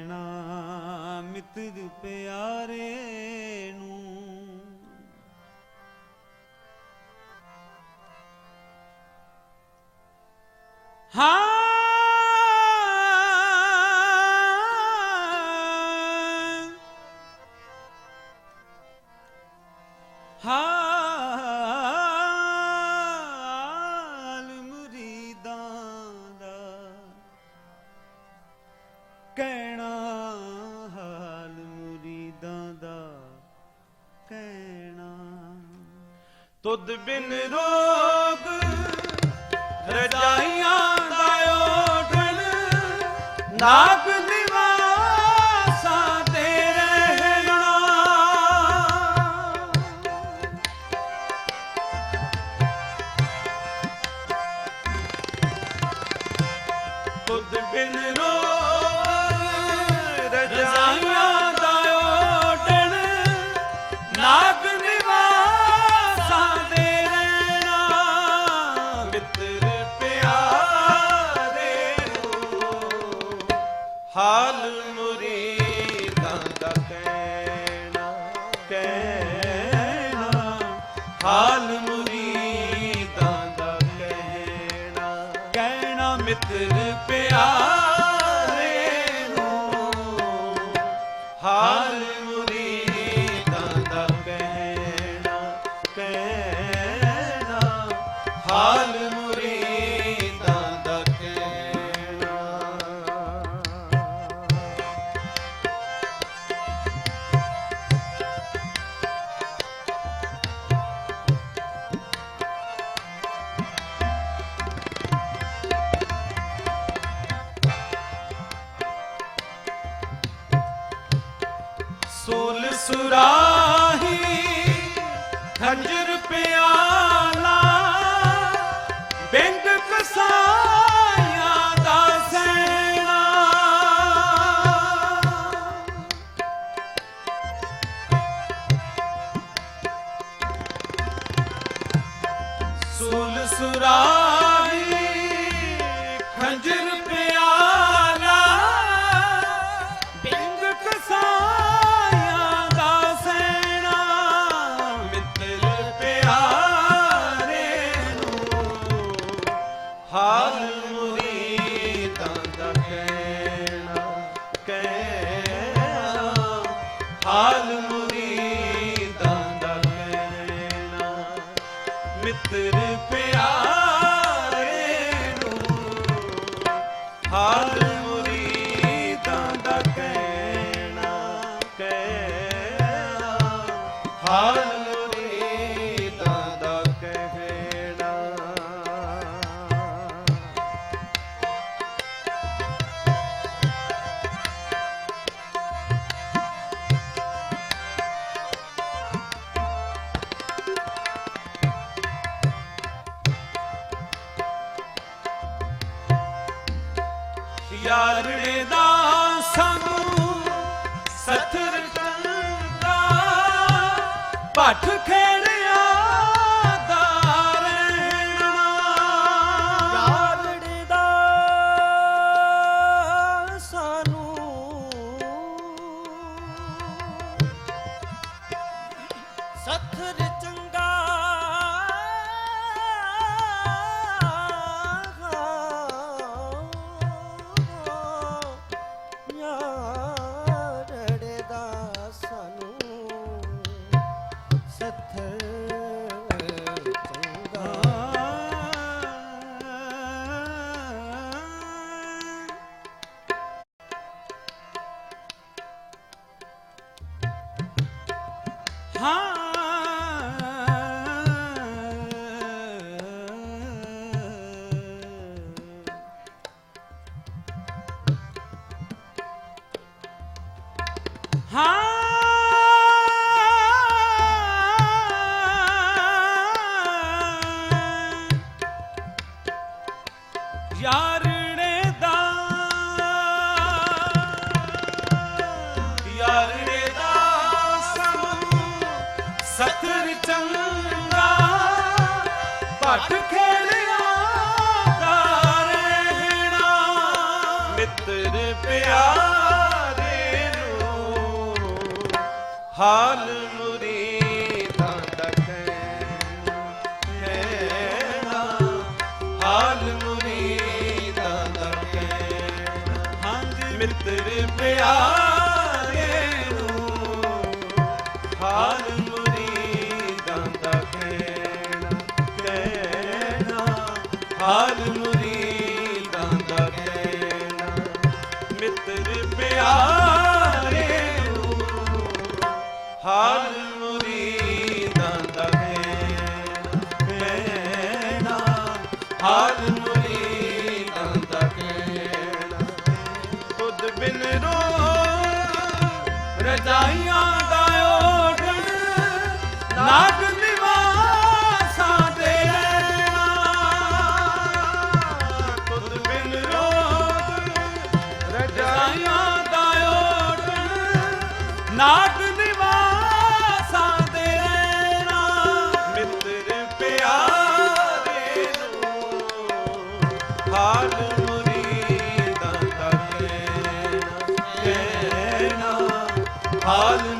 ਨਾ ਮਿੱਤਰ ਪਿਆਰੇ ਹਾਂ। ਤੁਧ ਬਿਨ ਰੋਗ ਰਜਾਈਆਂ ਦਾ ਓਠਣ ਨਾਕ with ਸੁਰਾਹੀ ਖੰਜਰ ਪਿਆਲਾ ਬਿੰਦ ਕਸਾਇਆ ਦਾ ਸੈਣਾ। ਸੁਲ ਸੁਰਾਹੀ ਹਰ ਯਾਰੜੇ ਦਾ ਸਾਨੂੰ ਦਾ ਰਹਿਣਾ। ਯਾਰੜੇ ਦਾ ਸਾਨੂੰ ਸਥਰ ਹਾਂ। ਯਾਰ ਸਤਰ ਚੰਗਾ। ਭਟ ਕੇ ਹਾਲ ਮੁਰੀਦਾਂ ਦਾ ਕਹਿਣਾ ਹਾਲ ਮੁਰੀਦਾਂ ਦਾ ਕਹਿਣਾ ਹਾਂਜੀ ਮਿੱਤਰ ਪਿਆਰੇ ਨੂੰ ਹਾਲ ਰਜਾਈਆਂ ਦਾ ਓਟਣ ਨਾਗ